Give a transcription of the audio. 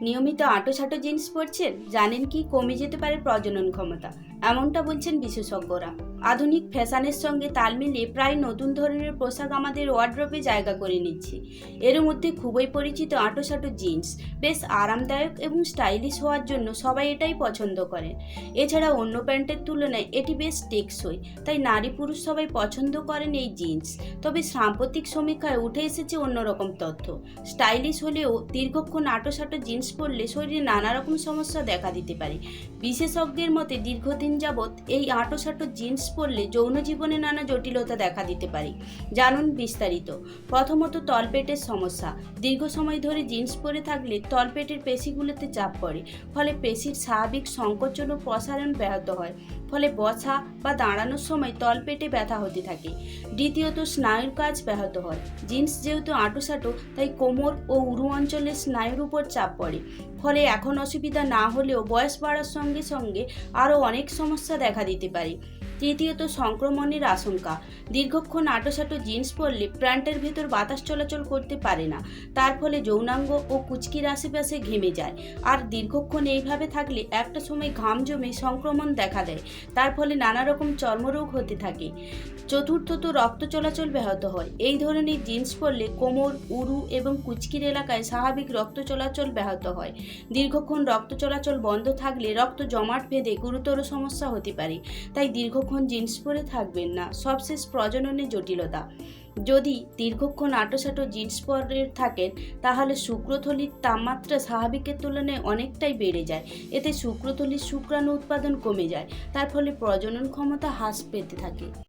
নিয়মিত আঁটো ছাটো জিন্স পরছেন? জানেন কি কমে যেতে পারে প্রজনন ক্ষমতা। এমনটা বলছেন বিশেষজ্ঞরা। আধুনিক ফ্যাশনের সঙ্গে তাল মিলিয়ে প্রায় নতুন ধরনের পোশাক আমাদের ওয়ার্ড্রপে জায়গা করে নিচ্ছে। এর মধ্যে খুবই পরিচিত আঁটোসাঁটো জিন্স বেশ আরামদায়ক এবং স্টাইলিশ হওয়ার জন্য সবাই এটাই পছন্দ করেন। এছাড়া অন্য প্যান্টের তুলনায় এটি বেশ টেকসই, তাই নারী পুরুষ সবাই পছন্দ করেন এই জিন্স। তবে সাম্প্রতিক সমীক্ষায় উঠে এসেছে অন্যরকম তথ্য। স্টাইলিশ হলেও দীর্ঘক্ষণ আঁটোসাঁটো জিন্স পরলে শরীরে নানা রকম সমস্যা দেখা দিতে পারে। বিশেষজ্ঞের মতে দীর্ঘদিন যাবৎ এই আঁটোসাঁটো জিন্স পরলে যৌন জীবনে নানা জটিলতা দেখা দিতে পারে। জানুন বিস্তারিত। প্রথমত তলপেটের সমস্যা। দীর্ঘ সময় ধরে জিন্স পরে থাকলে তলপেটের পেশিগুলোতে চাপ পড়ে, ফলে পেশির স্বাভাবিক সংকোচন ও প্রসারণ ব্যাহত হয়, ফলে বসা বা দাঁড়ানোর সময় তলপেটে ব্যথা হতে থাকে। দ্বিতীয়ত স্নায়ুর কাজ ব্যাহত হয়। জিন্স যেহেতু আঁটোসাঁটো, তাই কোমর ও উরু অঞ্চলের স্নায়ুর উপর চাপ পড়ে, ফলে এখন অসুবিধা না হলেও বয়স বাড়ার সঙ্গে সঙ্গে আরও অনেক সমস্যা দেখা দিতে পারে। তৃতীয়ত, সংক্রমণের আশঙ্কা। দীর্ঘক্ষণ আঁটোসাঁটো জিন্স পরলে প্যান্টের ভেতর বাতাস চলাচল করতে পারে না। তার ফলে যৌনাঙ্গ ও কুচকির আশেপাশে ঘেমে যায়। আর দীর্ঘক্ষণ এইভাবে থাকলে একটা সময় ঘাম জমে সংক্রমণ দেখা দেয়। তার ফলে নানা রকম চর্মরোগ হতে থাকে। চতুর্থত, রক্ত চলাচল ব্যাহত হয়। এই ধরনের জিন্স পরলে কোমর, উরু এবং কুচকির এলাকায় স্বাভাবিক রক্ত চলাচল ব্যাহত হয়। দীর্ঘক্ষণ রক্ত চলাচল বন্ধ থাকলে রক্ত জমাট বেঁধে গুরুতর সমস্যা হতে পারে। তাই দীর্ঘক্ষণ জিন্স পরে থাকবেন না। সবশেষ প্রজননের জটিলতা। যদি দীর্ঘক্ষণ আঁটোসাঁটো জিন্স পরে থাকেন, তাহলে শুক্রথলির তাপমাত্রা স্বাভাবিকের তুলনায় অনেকটাই বেড়ে যায়। এতে শুক্রথলির শুক্রাণু উৎপাদন কমে যায়। তার ফলে প্রজনন ক্ষমতা হ্রাস পেতে থাকে।